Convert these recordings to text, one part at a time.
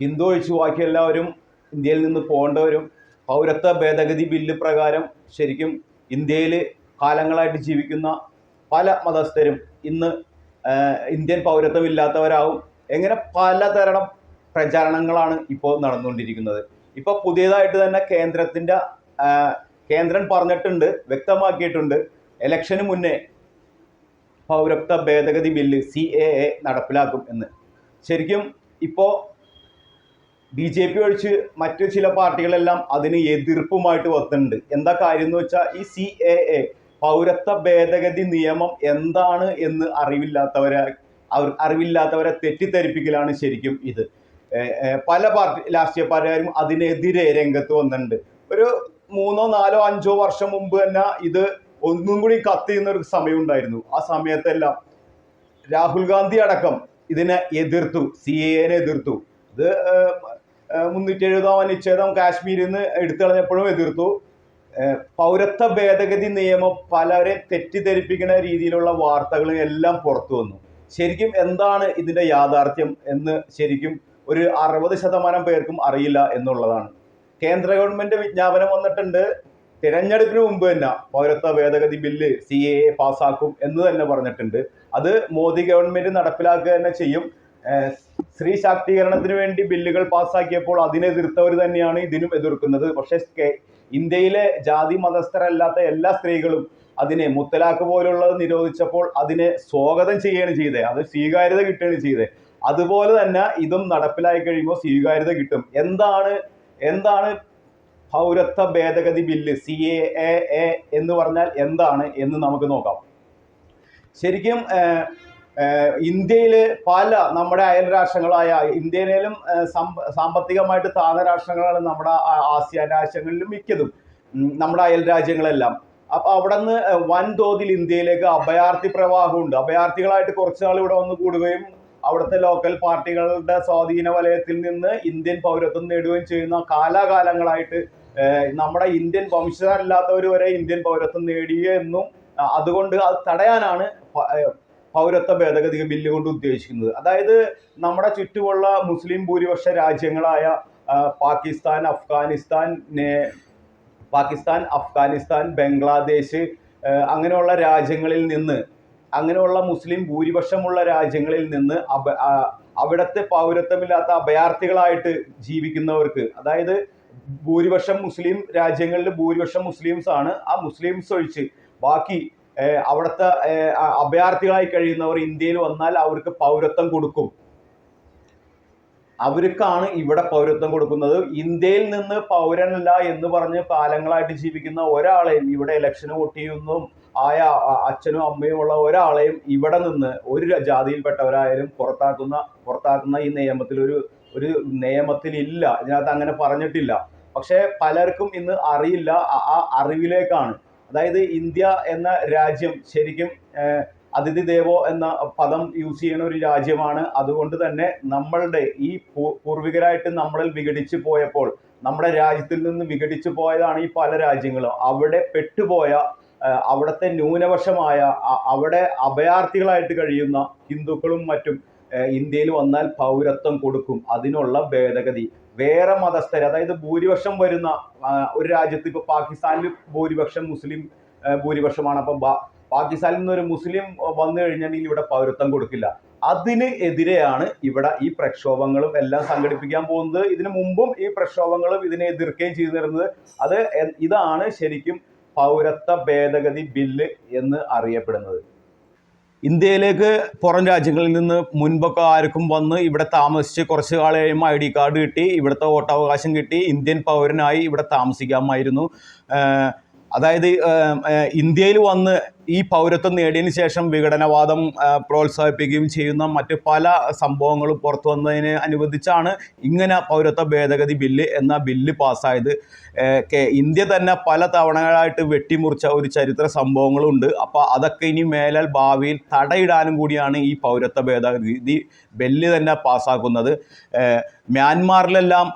ഹിന്ദു ഒഴിച്ചു ബാക്കി എല്ലാവരും ഇന്ത്യയിൽ നിന്ന് പോകേണ്ടവരും പൗരത്വ ഭേദഗതി ബില്ല് പ്രകാരം ശരിക്കും ഇന്ത്യയിൽ കാലങ്ങളായിട്ട് ജീവിക്കുന്ന പല മതസ്ഥരും ഇന്ന് ഇന്ത്യൻ പൗരത്വമില്ലാത്തവരാകും എങ്ങനെ പലതരം പ്രചാരണങ്ങളാണ് ഇപ്പോൾ നടന്നുകൊണ്ടിരിക്കുന്നത്. ഇപ്പോൾ പുതിയതായിട്ട് തന്നെ കേന്ദ്രത്തിന്റെ കേന്ദ്രം പറഞ്ഞിട്ടുണ്ട് വ്യക്തമാക്കിയിട്ടുണ്ട്. ഇലക്ഷന് മുന്നേ പൗരത്വ ഭേദഗതി ബില്ല് സി എ എ നടപ്പിലാക്കും എന്ന്. ശരിക്കും ഇപ്പോൾ ബി ജെ പി ഒഴിച്ച് മറ്റു ചില പാർട്ടികളെല്ലാം അതിന് എതിർപ്പുമായിട്ട് വന്നിട്ടുണ്ട്. എന്താ കാര്യം എന്ന് വെച്ചാൽ ഈ സി എ എ പൗരത്വ ഭേദഗതി നിയമം എന്താണ് എന്ന് അറിവില്ലാത്തവരെ അവർ അറിവില്ലാത്തവരെ തെറ്റിദ്ധരിപ്പിക്കലാണ് ശരിക്കും ഇത്. പല പാർട്ടി രാഷ്ട്രീയ പാർട്ടികാരും അതിനെതിരെ രംഗത്ത് വന്നിട്ടുണ്ട്. ഒരു മൂന്നോ നാലോ അഞ്ചോ വർഷം മുമ്പ് തന്നെ ഇത് ഒന്നും കൂടി കത്തിയുന്ന ഒരു സമയം ഉണ്ടായിരുന്നു. ആ സമയത്തെല്ലാം രാഹുൽ ഗാന്ധി അടക്കം ഇതിനെ എതിർത്തു സി എനെ എതിർത്തു. ഇത് മുന്നൂറ്റി എഴുപതാം അനുച്ഛേദം കാശ്മീരിൽ നിന്ന് എടുത്തു കളഞ്ഞപ്പോഴും എതിർത്തു പൗരത്വ ഭേദഗതി നിയമം പലരെ തെറ്റിദ്ധരിപ്പിക്കുന്ന രീതിയിലുള്ള വാർത്തകളും എല്ലാം പുറത്തു വന്നു. ശരിക്കും എന്താണ് ഇതിന്റെ യാഥാർത്ഥ്യം എന്ന് ശരിക്കും ഒരു അറുപത് ശതമാനം പേർക്കും അറിയില്ല എന്നുള്ളതാണ്. കേന്ദ്ര ഗവൺമെന്റ് വിജ്ഞാപനം വന്നിട്ടുണ്ട് തിരഞ്ഞെടുപ്പിന് മുമ്പ് തന്നെ പൗരത്വ ഭേദഗതി ബില്ല് സി എ പാസ്സാക്കും എന്ന് തന്നെ പറഞ്ഞിട്ടുണ്ട്. അത് മോദി ഗവൺമെന്റ് നടപ്പിലാക്കുക തന്നെ ചെയ്യും. സ്ത്രീ ശാക്തീകരണത്തിന് വേണ്ടി ബില്ലുകൾ പാസ്സാക്കിയപ്പോൾ അതിനെ എതിർത്തവർ തന്നെയാണ് ഇതിനും എതിർക്കുന്നത്. പക്ഷേ ഇന്ത്യയിലെ ജാതി മതസ്ഥരല്ലാത്ത എല്ലാ സ്ത്രീകളും അതിനെ മുത്തലാഖ് പോലുള്ളത് നിരോധിച്ചപ്പോൾ അതിനെ സ്വാഗതം ചെയ്യുകയാണ് ചെയ്തത് അത് സ്വീകാര്യത കിട്ടുകയാണ് ചെയ്തത് അതുപോലെ തന്നെ ഇതും നടപ്പിലായി കഴിയുമ്പോൾ സ്വീകാര്യത കിട്ടും. എന്താണ് എന്താണ് പൗരത്വ ഭേദഗതി ബില്ല്? സി എ എ എന്ന് പറഞ്ഞാൽ എന്താണ് എന്ന് നമുക്ക് നോക്കാം. ശരിക്കും ഇന്ത്യയിൽ പല നമ്മുടെ അയൽ രാഷ്ട്രങ്ങളായ ഇന്ത്യയിലും സാമ്പത്തികമായിട്ട് താഴ്ന്ന രാഷ്ട്രങ്ങളാണ് നമ്മുടെ ആസിയാൻ രാജ്യങ്ങളിലും മിക്കതും. നമ്മുടെ അയൽ രാജ്യങ്ങളെല്ലാം. അപ്പൊ അവിടെ നിന്ന് വൻതോതിൽ ഇന്ത്യയിലേക്ക് അഭയാർത്ഥി പ്രവാഹമുണ്ട്. അഭയാർത്ഥികളായിട്ട് കുറച്ച് നാൾ ഇവിടെ വന്ന് കൂടുകയും അവിടുത്തെ ലോക്കൽ പാർട്ടികളുടെ സ്വാധീന വലയത്തിൽ നിന്ന് ഇന്ത്യൻ പൗരത്വം നേടുകയും ചെയ്യുന്ന കാലാകാലങ്ങളായിട്ട് നമ്മുടെ ഇന്ത്യൻ വംശജരല്ലാത്തവർ വരെ ഇന്ത്യൻ പൗരത്വം നേടിയെന്നും അതുകൊണ്ട് അത് തടയാനാണ് പൗരത്വ ഭേദഗതി ബില്ല് കൊണ്ട് ഉദ്ദേശിക്കുന്നത്. അതായത് നമ്മുടെ ചുറ്റുമുള്ള മുസ്ലിം ഭൂരിപക്ഷ രാജ്യങ്ങളായ പാകിസ്ഥാൻ അഫ്ഗാനിസ്ഥാൻ പാകിസ്ഥാൻ അഫ്ഗാനിസ്ഥാൻ ബംഗ്ലാദേശ് അങ്ങനെയുള്ള രാജ്യങ്ങളിൽ നിന്ന് അങ്ങനെയുള്ള മുസ്ലിം ഭൂരിപക്ഷമുള്ള രാജ്യങ്ങളിൽ നിന്ന് അഭ അവിടുത്തെ പൗരത്വമില്ലാത്ത അഭയാർത്ഥികളായിട്ട് ജീവിക്കുന്നവർക്ക് അതായത് ഭൂരിപക്ഷം മുസ്ലിം രാജ്യങ്ങളിൽ ഭൂരിപക്ഷം മുസ്ലിംസ് ആണ് ആ മുസ്ലിംസ് ഒഴിച്ച് ബാക്കി അവിടുത്തെ അഭയാർത്ഥികളായി കഴിയുന്നവർ ഇന്ത്യയിൽ വന്നാൽ അവർക്ക് പൗരത്വം കൊടുക്കും. അവർക്കാണ് ഇവിടെ പൗരത്വം കൊടുക്കുന്നത്. ഇന്ത്യയിൽ നിന്ന് പൗരനല്ല എന്ന് പറഞ്ഞ് കാലങ്ങളായിട്ട് ജീവിക്കുന്ന ഒരാളെയും ഇവിടെ ഇലക്ഷന് വോട്ട് ചെയ്യുന്നതും ആയ അച്ഛനും അമ്മയും ഉള്ള ഒരാളെയും ഇവിടെ നിന്ന് ഒരു ജാതിയിൽപ്പെട്ടവരായാലും പുറത്താക്കുന്ന പുറത്താക്കുന്ന ഈ നിയമത്തിൽ ഒരു ഒരു നിയമത്തിലില്ല. ഇതിനകത്ത് അങ്ങനെ പറഞ്ഞിട്ടില്ല. പക്ഷേ പലർക്കും ഇന്ന് അറിയില്ല. ആ അറിവിലേക്കാണ്. അതായത് ഇന്ത്യ എന്ന രാജ്യം ശരിക്കും അതിഥി ദേവോ എന്ന പദം യൂസ് ചെയ്യുന്ന ഒരു രാജ്യമാണ്. അതുകൊണ്ട് തന്നെ നമ്മളുടെ ഈ പൂർവികരായിട്ട് നമ്മളിൽ വിഘടിച്ചു പോയപ്പോൾ നമ്മുടെ രാജ്യത്തിൽ നിന്ന് വിഘടിച്ചു പോയതാണ് ഈ പല രാജ്യങ്ങളും. അവിടെ പെട്ടുപോയ അവിടുത്തെ ന്യൂനപക്ഷമായ അവിടെ അഭയാർത്ഥികളായിട്ട് കഴിയുന്ന ഹിന്ദുക്കളും മറ്റും ഇന്ത്യയിൽ വന്നാൽ പൗരത്വം കൊടുക്കും. അതിനുള്ള ഭേദഗതി. വേറെ മതസ്ഥർ അതായത് ഭൂരിപക്ഷം വരുന്ന ഒരു രാജ്യത്ത് ഇപ്പോൾ പാകിസ്ഥാനിൽ ഭൂരിപക്ഷം മുസ്ലിം ഭൂരിപക്ഷമാണ്. അപ്പം പാകിസ്ഥാനിൽ നിന്ന് ഒരു മുസ്ലിം വന്നു കഴിഞ്ഞിട്ടുണ്ടെങ്കിൽ ഇവിടെ പൗരത്വം കൊടുക്കില്ല. അതിന് എതിരെയാണ് ഇവിടെ ഈ പ്രക്ഷോഭങ്ങളും എല്ലാം സംഘടിപ്പിക്കാൻ പോകുന്നത്. ഇതിനു മുമ്പും ഈ പ്രക്ഷോഭങ്ങളും ഇതിനെ എതിർക്കുകയും ചെയ്തിരുന്നത്. അത് ഇതാണ് ശരിക്കും പൗരത്വ ഭേദഗതി ബില്ല് എന്ന് അറിയപ്പെടുന്നത്. ഇന്ത്യയിലേക്ക് പുറം രാജ്യങ്ങളിൽ നിന്ന് മുൻപൊക്കെ ആർക്കും വന്ന് ഇവിടെ താമസിച്ച് കുറച്ച് കാലം കഴിയുമ്പോൾ ഐ ഡി കാർഡ് കിട്ടി ഇവിടുത്തെ വോട്ടവകാശം കിട്ടി ഇന്ത്യൻ പൗരനായി ഇവിടെ താമസിക്കാമായിരുന്നു. അതായത് ഇന്ത്യയിൽ വന്ന് ഈ പൗരത്വം നേടിയതിന് ശേഷം വിഘടനവാദം പ്രോത്സാഹിപ്പിക്കുകയും ചെയ്യുന്ന മറ്റ് പല സംഭവങ്ങളും പുറത്തു വന്നതിന് അനുബന്ധിച്ചാണ് ഇങ്ങനെ പൗരത്വ ഭേദഗതി ബില്ല് എന്ന ബില്ല് പാസ്സായത്. ഇന്ത്യ തന്നെ പല തവണകളായിട്ട് വെട്ടിമുറിച്ച ഒരു ചരിത്ര സംഭവങ്ങളുണ്ട്. അപ്പോൾ അതൊക്കെ ഇനി മേലാൽ ഭാവിയിൽ തടയിടാനും കൂടിയാണ് ഈ പൗരത്വ ഭേദഗതി ബില്ല് തന്നെ പാസ്സാക്കുന്നത്. മ്യാൻമാറിലെല്ലാം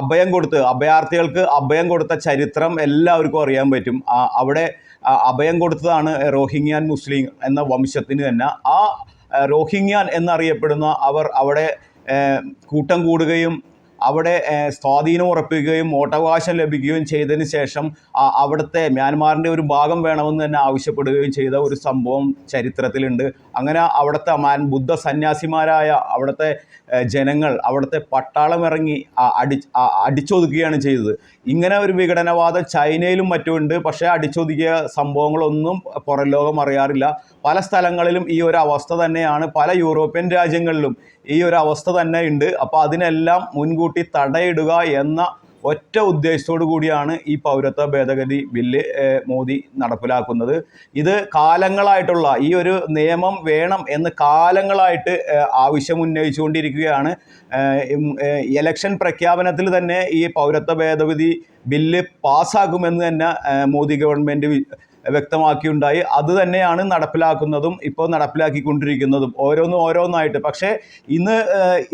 അഭയം കൊടുത്ത് അഭയാർത്ഥികൾക്ക് അഭയം കൊടുത്ത ചരിത്രം എല്ലാവർക്കും അറിയാൻ പറ്റും. അവിടെ അഭയം കൊടുത്തതാണ് റോഹിംഗ്യാൻ മുസ്ലിം എന്ന വംശത്തിന് തന്നെ. ആ റോഹിംഗ്യാൻ എന്നറിയപ്പെടുന്ന അവർ അവിടെ കൂട്ടം കൂടുകയും അവിടെ സ്വാധീനം ഉറപ്പിക്കുകയും വോട്ടവകാശം ലഭിക്കുകയും ചെയ്തതിന് ശേഷം അവിടുത്തെ മ്യാൻമാറിന്റെ ഒരു ഭാഗം വേണമെന്ന് തന്നെ ആവശ്യപ്പെടുകയും ചെയ്ത ഒരു സംഭവം ചരിത്രത്തിലുണ്ട്. അങ്ങനെ അവിടുത്തെ മാൻ ബുദ്ധ സന്യാസിമാരായ അവിടുത്തെ ജനങ്ങൾ അവിടുത്തെ പട്ടാളം ഇറങ്ങി അടി അടിച്ചൊതുക്കുകയാണ് ചെയ്തത്. ഇങ്ങനെ ഒരു വിഘടനവാദം ചൈനയിലും മറ്റുമുണ്ട്. പക്ഷേ അടിച്ചൊതുക്കിയ സംഭവങ്ങളൊന്നും പുറം ലോകം അറിയാറില്ല. പല സ്ഥലങ്ങളിലും ഈ ഒരു അവസ്ഥ തന്നെയാണ്. പല യൂറോപ്യൻ രാജ്യങ്ങളിലും ഈ ഒരു അവസ്ഥ തന്നെ ഉണ്ട്. അപ്പോൾ അതിനെല്ലാം മുൻകൂട്ടി തടയിടുക എന്ന ഒറ്റ ഉദ്ദേശത്തോടു കൂടിയാണ് ഈ പൗരത്വ ഭേദഗതി ബില്ല് മോദി നടപ്പിലാക്കുന്നത്. ഇത് കാലങ്ങളായിട്ടുള്ള ഈ ഒരു നിയമം വേണം എന്ന് കാലങ്ങളായിട്ട് ആവശ്യമുന്നയിച്ചുകൊണ്ടിരിക്കുകയാണ്. എലക്ഷൻ പ്രഖ്യാപനത്തിൽ തന്നെ ഈ പൗരത്വ ഭേദഗതി ബില്ല് പാസ്സാക്കുമെന്ന് തന്നെ മോദി ഗവൺമെന്റ് വ്യക്തമാക്കിയുണ്ടായി. അത് തന്നെയാണ് നടപ്പിലാക്കുന്നതും ഇപ്പോൾ നടപ്പിലാക്കിക്കൊണ്ടിരിക്കുന്നതും ഓരോന്നും ഓരോന്നായിട്ട്. പക്ഷേ ഇന്ന്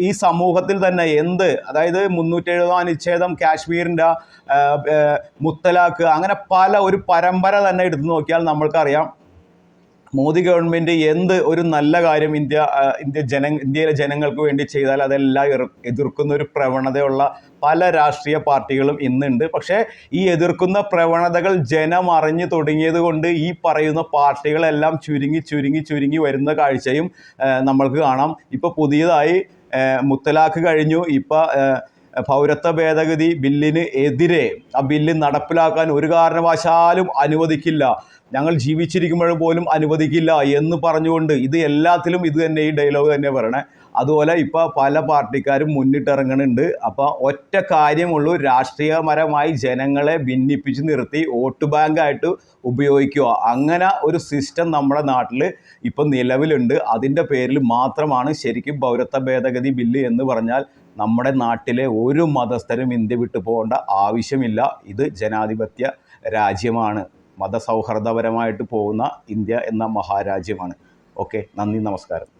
ഈ സമൂഹത്തിൽ തന്നെ എന്ത് അതായത് മുന്നൂറ്റി എഴുപതാം അനുച്ഛേദം കാശ്മീരിന്റെ മുത്തലാഖ് അങ്ങനെ പല ഒരു പരമ്പര തന്നെ എടുത്തു നോക്കിയാൽ നമ്മൾക്കറിയാം. മോദി ഗവൺമെന്റ് എന്ത് ഒരു നല്ല കാര്യം ഇന്ത്യ ഇന്ത്യ ജന ഇന്ത്യയിലെ ജനങ്ങൾക്ക് വേണ്ടി ചെയ്താൽ അതെല്ലാം എതിർക്കുന്ന ഒരു പ്രവണതയുള്ള പല രാഷ്ട്രീയ പാർട്ടികളും ഇന്നുണ്ട്. പക്ഷേ ഈ എതിർക്കുന്ന പ്രവണതകൾ ജനം അറിഞ്ഞു തുടങ്ങിയത് കൊണ്ട് ഈ പറയുന്ന പാർട്ടികളെല്ലാം ചുരുങ്ങി ചുരുങ്ങി ചുരുങ്ങി വരുന്ന കാഴ്ചയും നമ്മൾക്ക് കാണാം. ഇപ്പോൾ പുതിയതായി മുത്തലാഖ് കഴിഞ്ഞു. ഇപ്പോൾ പൗരത്വ ഭേദഗതി ബില്ലിന് എതിരെ ആ ബില്ല് നടപ്പിലാക്കാൻ ഒരു കാരണവശാലും അനുവദിക്കില്ല. ഞങ്ങൾ ജീവിച്ചിരിക്കുമ്പോൾ പോലും അനുവദിക്കില്ല എന്ന് പറഞ്ഞുകൊണ്ട് ഇത് എല്ലാത്തിലും ഇത് തന്നെ ഈ ഡയലോഗ് തന്നെ പറയണേ. അതുപോലെ ഇപ്പോൾ പല പാർട്ടിക്കാരും മുന്നിട്ടിറങ്ങുന്നുണ്ട് അപ്പോൾ ഒറ്റ കാര്യമുള്ളൂ രാഷ്ട്രീയപരമായി ജനങ്ങളെ ഭിന്നിപ്പിച്ച് നിർത്തി വോട്ട് ബാങ്കായിട്ട് ഉപയോഗിക്കുക. അങ്ങനെ ഒരു സിസ്റ്റം നമ്മുടെ നാട്ടിൽ ഇപ്പം നിലവിലുണ്ട്. അതിന്റെ പേരിൽ മാത്രമാണ് ശരിക്കും പൗരത്വ ഭേദഗതി ബില്ല് എന്ന് പറഞ്ഞാൽ നമ്മുടെ നാട്ടിലെ ഒരു മതസ്ഥരും ഇന്ത്യ വിട്ടു പോകേണ്ട ആവശ്യമില്ല. ഇത് ജനാധിപത്യ രാജ്യമാണ്. മതസൗഹൃദപരമായിട്ട് പോകുന്ന ഇന്ത്യ എന്ന മഹാരാജ്യമാണ്. ഓക്കെ നന്ദി നമസ്കാരം.